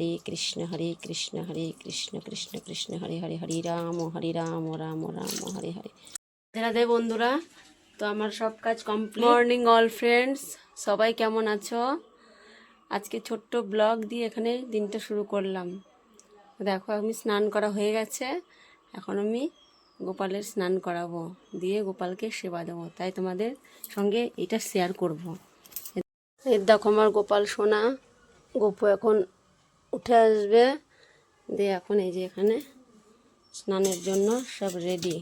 হরে কৃষ্ণ হরে কৃষ্ণ হরে কৃষ্ণ কৃষ্ণ কৃষ্ণ হরে হরে হরে রাম হরে রাম রাম রাম হরে হরে। রাধে বন্ধুরা তো আমার সব কাজ কমপ্লিট। মর্নিং অল ফ্রেন্ডস সবাই কেমন আছো? আজকে ছোট্ট ব্লগ দিয়ে এখানে দিনটা শুরু করলাম। দেখো আমি স্নান করা হয়ে গেছে এখন আমি গোপালের স্নান করাবো দিয়ে গোপালকে সেবা দেবো। তাই তোমাদের সঙ্গে এটা শেয়ার করব। এর দেখো আমার গোপাল সোনা গোপু এখন উঠে আসবে। দিয়ে এখন এই যে এখানে স্নানের জন্য সব রেডি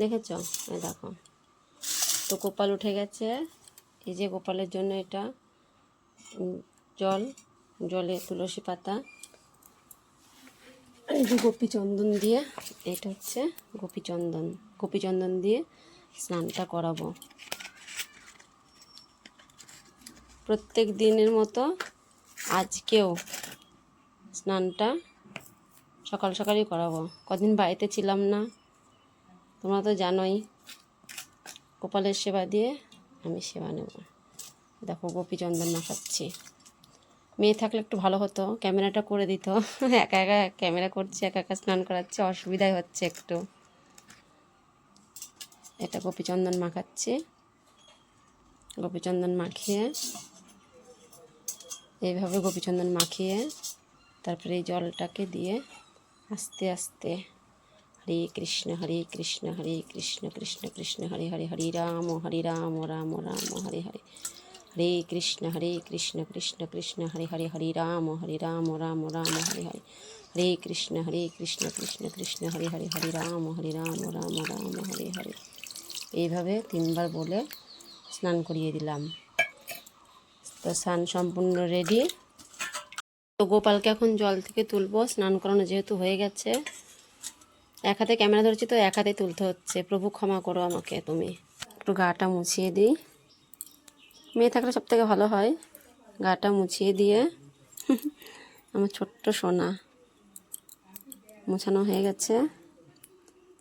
দেখেছ? দেখো। তো গোপাল উঠে গেছে। এই যে গোপালের জন্য এটা জল, জলে তুলসী পাতা, এই যে গোপীচন্দন দিয়ে, এটা হচ্ছে গোপীচন্দন। গোপীচন্দন দিয়ে স্নানটা করাবো। প্রত্যেক দিনের মতো আজকেও স্নানটা সকাল সকালই করাবো। কদিন বাড়িতে ছিলাম না, তোমরা তো জানোই, গোপালের সেবা দিয়ে আমি সেবা নেব। দেখো গোপীচন্দন মাখাচ্ছি মেয়ে থাকলে একটু ভালো হতো, ক্যামেরাটা করে দিত। একা একা ক্যামেরা করছে, একা একা স্নান করাচ্ছে, অসুবিধাই হচ্ছে একটু। এটা গোপীচন্দন মাখাচ্ছি। গোপীচন্দন মাখিয়ে, এইভাবে গোপীচন্দন মাখিয়ে তারপরে এই জলটাকে দিয়ে আস্তে আস্তে হরে কৃষ্ণ হরে কৃষ্ণ হরে কৃষ্ণ কৃষ্ণ কৃষ্ণ, হরে হরে হরে রাম হরে রাম রাম রাম, হরে হরে। হরে কৃষ্ণ হরে কৃষ্ণ কৃষ্ণ কৃষ্ণ, হরে হরে হরে রাম হরে রাম রাম রাম, হরে হরে। হরে কৃষ্ণ হরে কৃষ্ণ কৃষ্ণ কৃষ্ণ, হরে হরে হরে রাম হরে রাম রাম রাম, হরে হরে। এইভাবে তিনবার বলে স্নান করিয়ে দিলাম। তো স্নান সম্পূর্ণ রেডি তো গোপালকে এখন জল থেকে তুলবো, স্নান করানো যেহেতু হয়ে গেছে। এক হাতে ক্যামেরা ধরছি তো, এক হাতে তুলতে হচ্ছে। প্রভু ক্ষমা করো আমাকে, তুমি। একটু গাটা মুছিয়ে দিই। মেয়ে থাকলে সব থেকে ভালো হয়। গাটা মুছিয়ে দিয়ে। আমার ছোট্ট সোনা। মোছানো হয়ে গেছে।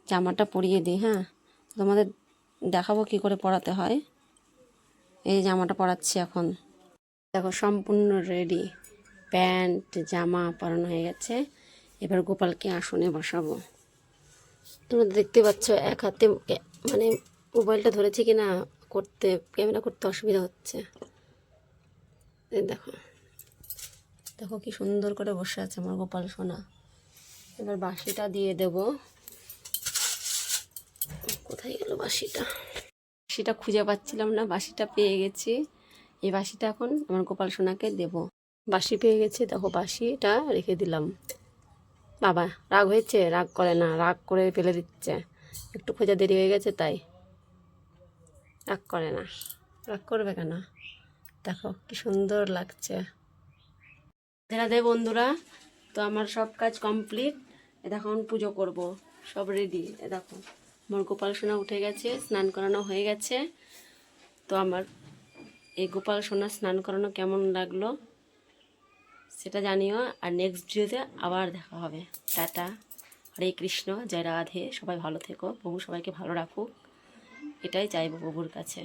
জামাটা পরিয়ে দিই হ্যাঁ? তোমাদের দেখাবো কি করে পরাতে হয়। এই জামাটা পরাচ্ছি এখন। দেখো, সম্পূর্ণ রেডি প্যান্ট, জামা পরানো হয়ে গেছে। এবার গোপালকে আসনে বসাবো। তোমরা দেখতে পাচ্ছ এক হাতে মানে মোবাইলটা ধরেছি কি না করতে, ক্যামেরা করতে অসুবিধা হচ্ছে। দেখো। দেখো কি সুন্দর করে বসে আছে আমার গোপাল সোনা। এবার বাঁশিটা দিয়ে দেব। কোথায় গেল বাঁশিটা? বাঁশিটা খুঁজে পাচ্ছিলাম না, বাঁশিটা পেয়ে গেছি। এই বাঁশিটা এখন আমার গোপাল সোনাকে দেব। বাঁশি পেয়ে গেছে। দেখো বাঁশিটা রেখে দিলাম। বাবা, রাগ হয়েছে? রাগ করে না, রাগ করে ফেলে দিচ্ছে। একটু খোঁজা দেরি হয়ে গেছে তাই। রাগ করে না। রাগ করবে কেন? দেখো কি সুন্দর লাগছে। রাধে বন্ধুরা, তো আমার সব কাজ কমপ্লিট। দেখো এখন পুজো করব, সব রেডি এ দেখো আমার গোপাল সোনা উঠে গেছে, স্নান করানো হয়ে গেছে। তো আমার এই গোপাল সোনা স্নান করানো কেমন লাগল? সেটা জানিও। আর নেক্সট ভিডিওতে আবার দেখা হবে। টাটা। হরে কৃষ্ণ। জয় রাধে। সবাই ভালো থেকো। প্রভু সবাইকে ভালো রাখুক। এটাই চাইব প্রভুর কাছে।